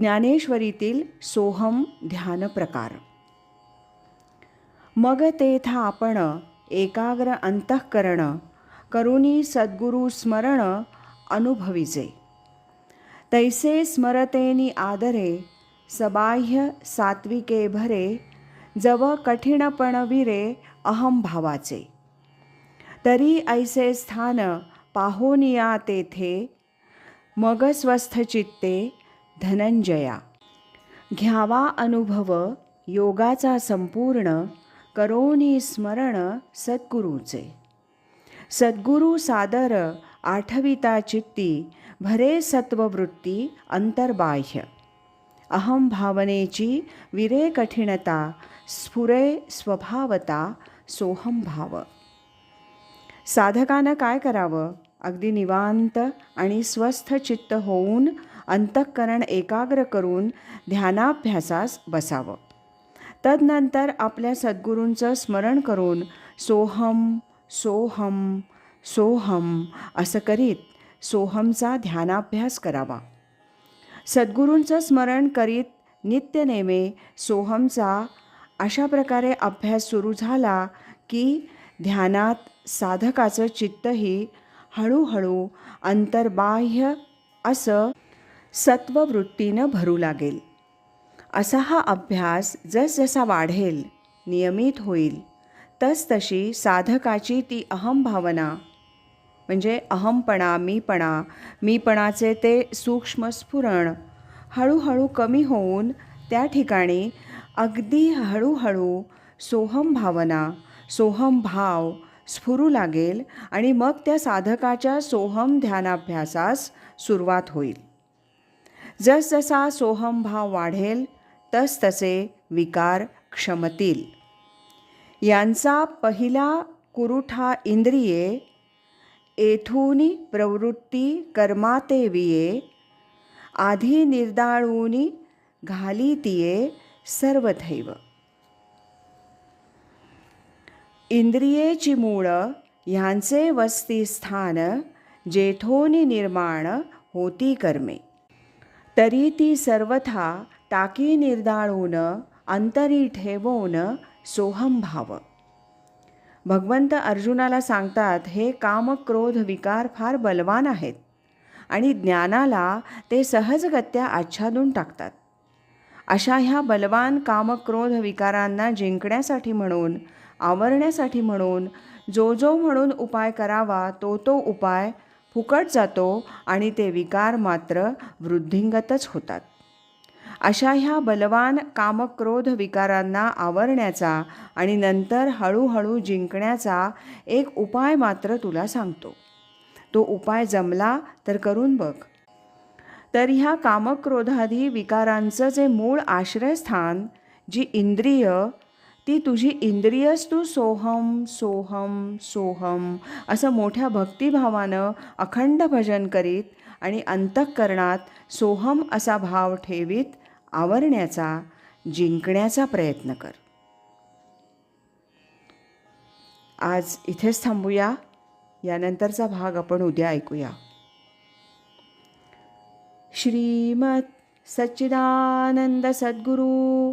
ज्ञानेश्वरीतील सोहम ध्यान प्रकार मग तेथा आपण एकाग्र अंतःकरण करुणी सद्गुरु स्मरण अनुभविजे. तैसे स्मरतेनी आदरे सबाह्य सात्विके भरे जव कठीणपणविरे अहम भावाचे तरी ऐसे स्थान पाहोनिया तेथे मग स्वस्थ चित्ते धनंजया. घ्यावा अनुभव योगाचा संपूर्ण करोनी स्मरण सद्गुरूचे. सद्गुरू सादर आठविता चित्ती भरे सत्ववृत्ती अंतर्बाह्य. अहम भावनेची विरे कठीणता स्फुरे स्वभावता सोहम भाव. साधकानं काय करावं? अगदी निवांत आणि स्वस्थ चित्त होऊन अंतःकरण एकाग्र करून ध्यानाभ्यासास बसावं. तदनंतर आपल्या सद्गुरूंचं स्मरण करून सोहम सोहम सोहम असं करीत सोहमचा ध्यानाभ्यास करावा. सद्गुरूंचं स्मरण करीत नित्यनेमे सोहमचा अशा प्रकारे अभ्यास सुरू झाला की ध्यानात साधकाचं चित्तही हळूहळू अंतर्बाह्य असं सत्ववृत्तीनं भरू लागेल. असा हा अभ्यास जसजसा वाढेल नियमित होईल तसतशी साधकाची ती अहम भावना म्हणजे अहमपणा मीपणा मीपणाचे ते सूक्ष्म स्फुरण हळूहळू कमी होऊन त्या ठिकाणी अगदी हळूहळू सोहम भावना सोहम भाव स्फुरू लागेल आणि मग त्या साधकाच्या सोहम ध्यानाभ्यासास सुरुवात होईल. जसजसा सोहमभाव वाढेल तसतसे विकार क्षमतील. यांचा पहिला कुरुठा इंद्रिये येथूनी प्रवृत्ती कर्मातेविये आधी निर्दाळूनी घाली सर्वथैव. इंद्रियेची मूळ ह्यांचे वस्तीस्थान जेथोनी निर्माण होती कर्मे. तरी ती सर्वथा टाकी निर्दाळून अंतरी ठेवून सोहम भाव. भगवंत अर्जुनाला सांगतात हे काम क्रोध विकार फार बलवान आहेत आणि ज्ञानाला ते सहजगत्या आच्छादून टाकतात. अशा ह्या बलवान कामक्रोध विकारांना जिंकण्यासाठी म्हणून आवरण्यासाठी म्हणून जो जो म्हणून उपाय करावा तो तो उपाय फुकट जातो आणि ते विकार मात्र वृद्धिंगतच होतात. अशा ह्या बलवान कामक्रोध विकारांना आवरण्याचा आणि नंतर हळूहळू जिंकण्याचा एक उपाय मात्र तुला सांगतो. तो उपाय जमला तर करून बघ. तर ह्या कामक्रोधादी विकारांचं जे मूळ आश्रयस्थान जी इंद्रिय ती तुझी इंद्रियस तू सोहम सोहम सोहम. असं मोठ्या भक्तिभावानं अखंड भजन करीत आणि अंतःकरणात सोहम असा भाव ठेवीत आवरण्याचा जिंकण्याचा प्रयत्न कर. आज इथेच थांबूया. यानंतरचा भाग आपण उद्या ऐकूया. श्रीमत सच्चिदानंद सद्गुरू